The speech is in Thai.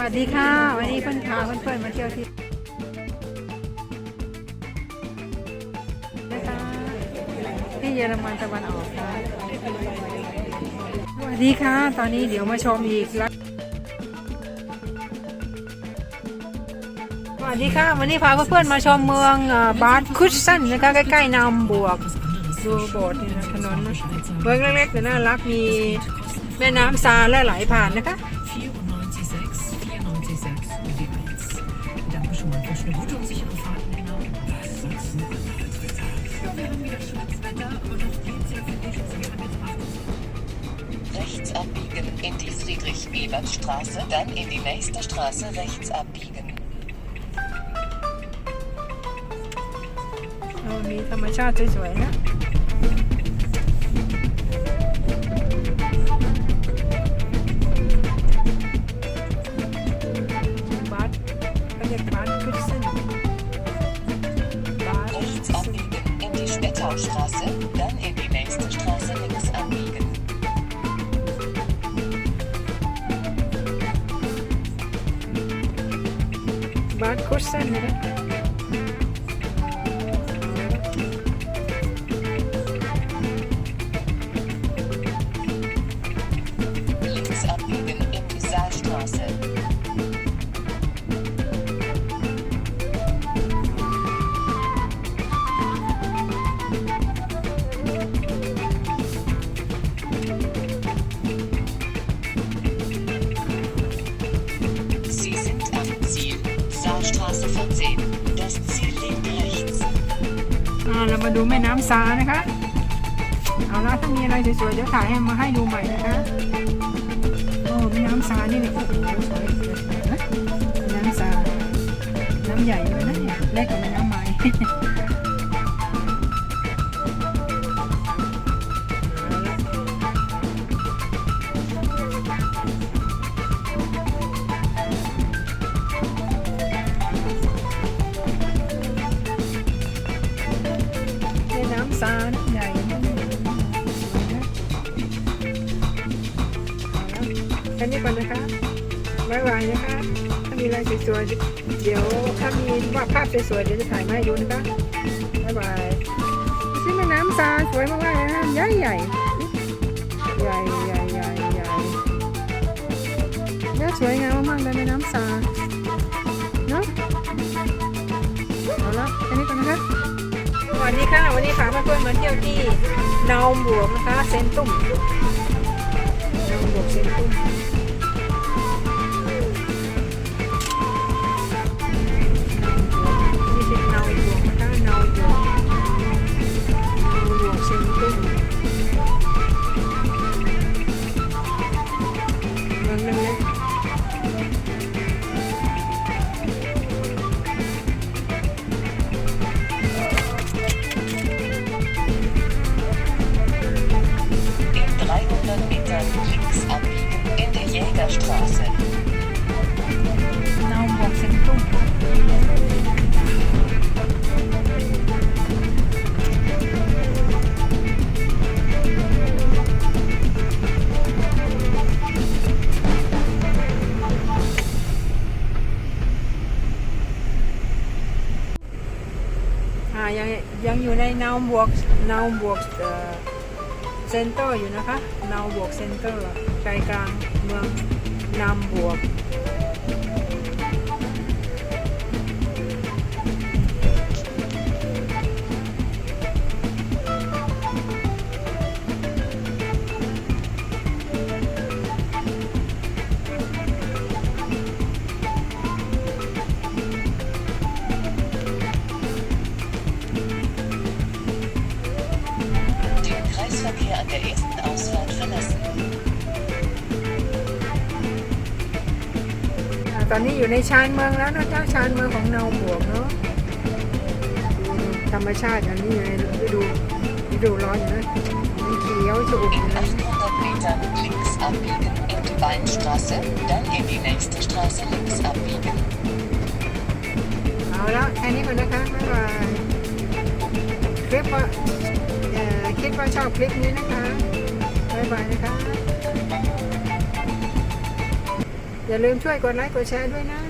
วัสดีค่ะ วันนี้เพื่อนพาเพื่อนๆมาเที่ยวที่นะคะที่เยอรมันตะวันออกค่ะสวัสดีค่ะ ตอนนี้เดี๋ยวมาชมอีกแล้วสวัสดีค่ะ วันนี้พาเพื่อนๆมาชมเมืองบาดคุชสันนะคะใกล้ๆนำบวกดูโบสถ์นี่นะถนนเมืองเล็กๆแต่น่ารักมีแม่น้ำซาและไหลผ่านนะคะ eine gute und sichere Fahrt genau. Ja, wir haben wieder schönes Wetter, aber noch geht's ja, finde ich. Also wir haben jetzt 8 Rechts abbiegen in die Friedrich-Ebert-Straße, dann in die nächste Straße rechts abbiegen. เรามีธรรมชาติสวยๆนะ die Spettaustraße, dann in die nächste Straße links abbiegen. บัสคุช อ่าเรามาดูแม่น้ำซานะคะ เอาละถ้ามีอะไรสวยๆเดี๋ยวถ่ายให้มาให้ดูใหม่นะคะโอ้แม่น้ำซานี่เนี่ยโอ้โหสวยสวยนะแม่น้ำซาน้ำใหญ่เลยนะเนี่ยเล็กกว่าแม่น้ำไม้ ซาน้ำใหญ่แค่นี้ก่อนนะคะบ๊ายบายนะคะ ถ้ามีอะไรสวยๆ เดี๋ยวถ้ามีว่าภาพสวยๆ เดี๋ยวจะถ่ายมาให้ดูนะคะบ๊ายบายที่แม่น้ำซาสวยมากๆเลยนะใหญ่ใหญ่ใหญ่ใหญ่ใหญ่ใหญ่เนี่ยสวยงาม วัสดีค่ะ วันนี้พาเพื่อนๆมาเที่ยวที่นาวบวกนะคะ เซนตุ้มนาวบวกเซนตุ้ม ยังยังอยู่ในนาวบวกนาวบวกเอ่อเซ็นเตอร์อยู่นะคะนาวบวกเซ็นเตอร์ใจกลางเมืองนามบวก der ersten Ausfahrt verlassen. ตอนนี้อยู่ในชานเมืองแล้วนะเจ้าชานเมืองของเนาบวกเนาะธรรมชาติอันนี้อยู่ในฤดูฤดูร้อนอยู่นะมันเขียวชอุ่ม In เลยนะ800 Metern links abbiegen in die Weinstraße, dann in die nächste Straße links abbiegen. เอาละแค่นี้ก่อนนะคะบ๊ายบายคลิปว่า คิดว่าชอบคลิปนี้นะคะบ๊ายบายนะคะ อย่าลืมช่วยกดไลค์กดแชร์ด้วยนะ